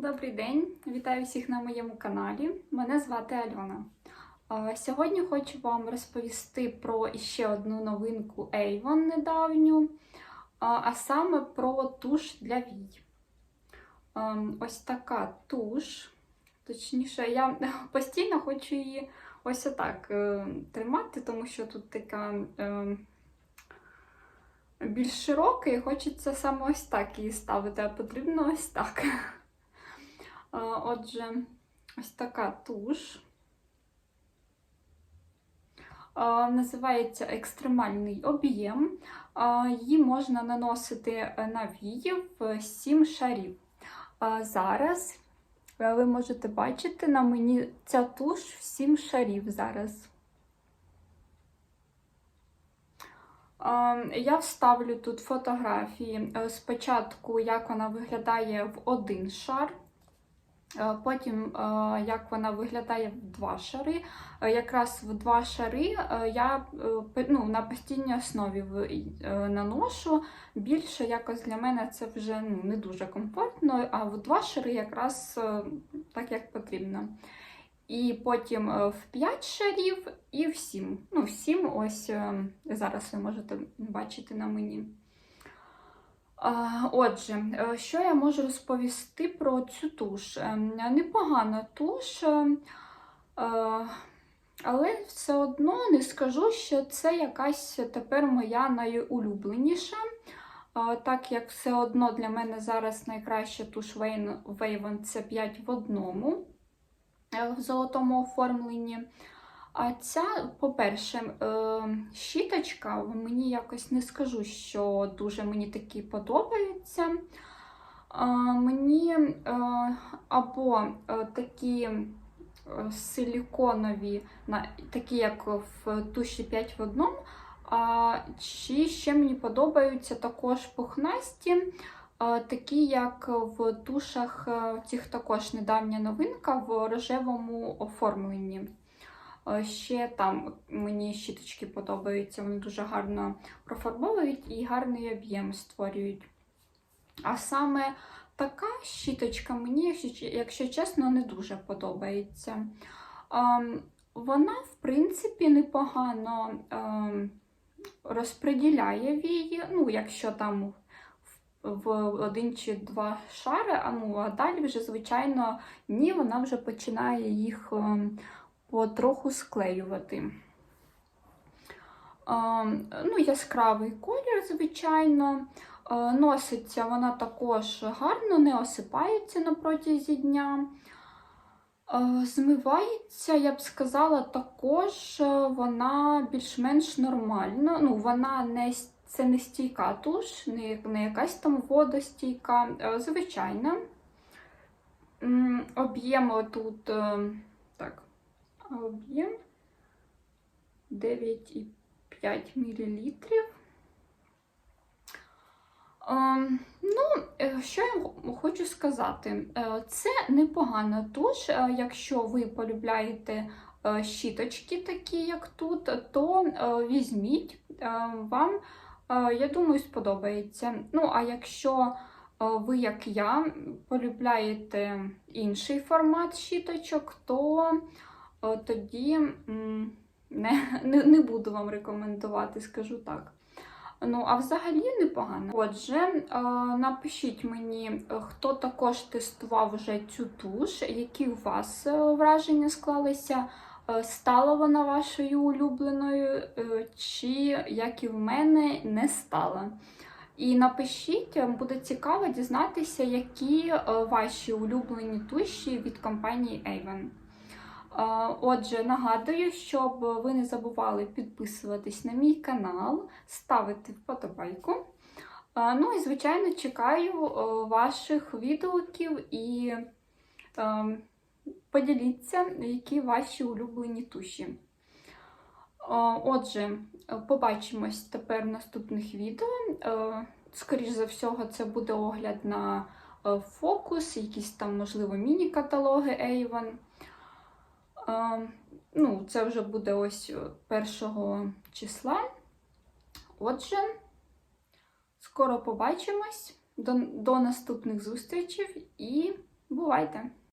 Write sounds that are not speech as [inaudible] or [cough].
Добрий день, вітаю всіх на моєму каналі. Мене звати Альона. Сьогодні хочу вам розповісти про ще одну новинку Avon недавню, а саме про туш для вій. Ем, Ось така туш. Точніше, я [laughs] постійно хочу її ось отак е, тримати, тому що тут така е, більш широка, і хочеться саме ось так її ставити, а потрібно ось так. [laughs] Отже, ось така туш. Називається екстремальний об'єм. Її можна наносити на вії в 7 шарів. Зараз ви можете бачити на мені ця туш в 7 шарів зараз. Я вставлю тут фотографії е, спочатку, як вона виглядає в один шар. Е, Потім, е, як вона виглядає в два шари. Е, Якраз в два шари я ну, на постійній основі наношу. Більше якось для мене це вже ну, не дуже комфортно, а в два шари якраз так, як потрібно. І потім в 5 шарів і в 7. Ну, в 7 ось зараз ви можете бачити на мені. Отже, е, що я можу розповісти про цю туш? Ем, Непогана туш, е, е, але все одно не скажу, що це якась тепер моя найулюбленіша. Е, Так як все одно для мене зараз найкраща туш Вейвен це 5 в одному е, в золотому оформленні. А ця, по-перше, е, щіточка, мені якось не скажу, що дуже мені такі подобаються. Мені е, або е, такі силіконові, такі як в туші 5 в одному, чи ще мені подобаються також пухнасті, такі як в тушах, цих також недавня новинка в рожевому оформленні. Е, Ще там мені щіточки подобаються, вони дуже гарно профарбовують і гарний об'єм створюють. А саме така щіточка мені, якщо, чесно, не дуже подобається. Ем, Вона, в принципі, непогано ем, розподіляє вії, ну, якщо там в- один чи два шари, а ну, а далі вже, звичайно, ні, вона вже починає їх. Потроху склеювати. Ну, яскравий колір, звичайно. Носиться вона також гарно, не осипається на протязі дня. Змивається, я б сказала, також е, вона більш-менш нормально. Ну, вона не, це не стійка туш, не, не якась там водостійка, е, звичайна. Об'єм тут е, так, а об'єм 9,5 мл. Ем, Ну, е, що я хочу сказати? Е, Це непогана туш. Е, Якщо ви полюбляєте е, щіточки, такі як тут, то е, візьміть, Е, вам, е, я думаю, сподобається. Ну, а якщо е, ви, як я, полюбляєте інший формат щіточок, то тоді не, не, не буду вам рекомендувати, скажу так. Ну, а взагалі непогано. Отже, е, напишіть мені, е, хто також тестував вже цю туш, які у вас е, враження склалися, Е, стала вона вашою улюбленою, е, чи, як і в мене, не стала. І напишіть, е, буде цікаво дізнатися, які е, ваші улюблені туші від компанії Avon. Отже, нагадую, щоб ви не забували підписуватись на мій канал, ставити вподобайку. Ну і, звичайно, чекаю ваших відгуків і поділіться, які ваші улюблені туші. Отже, побачимось тепер в наступних відео. Е, Скоріш за всього, це буде огляд на е, фокус, якісь там, можливо, міні-каталоги Avon. Е, Ну, це вже буде ось першого числа. Отже, скоро побачимось. До, до наступних зустрічей і Бувайте!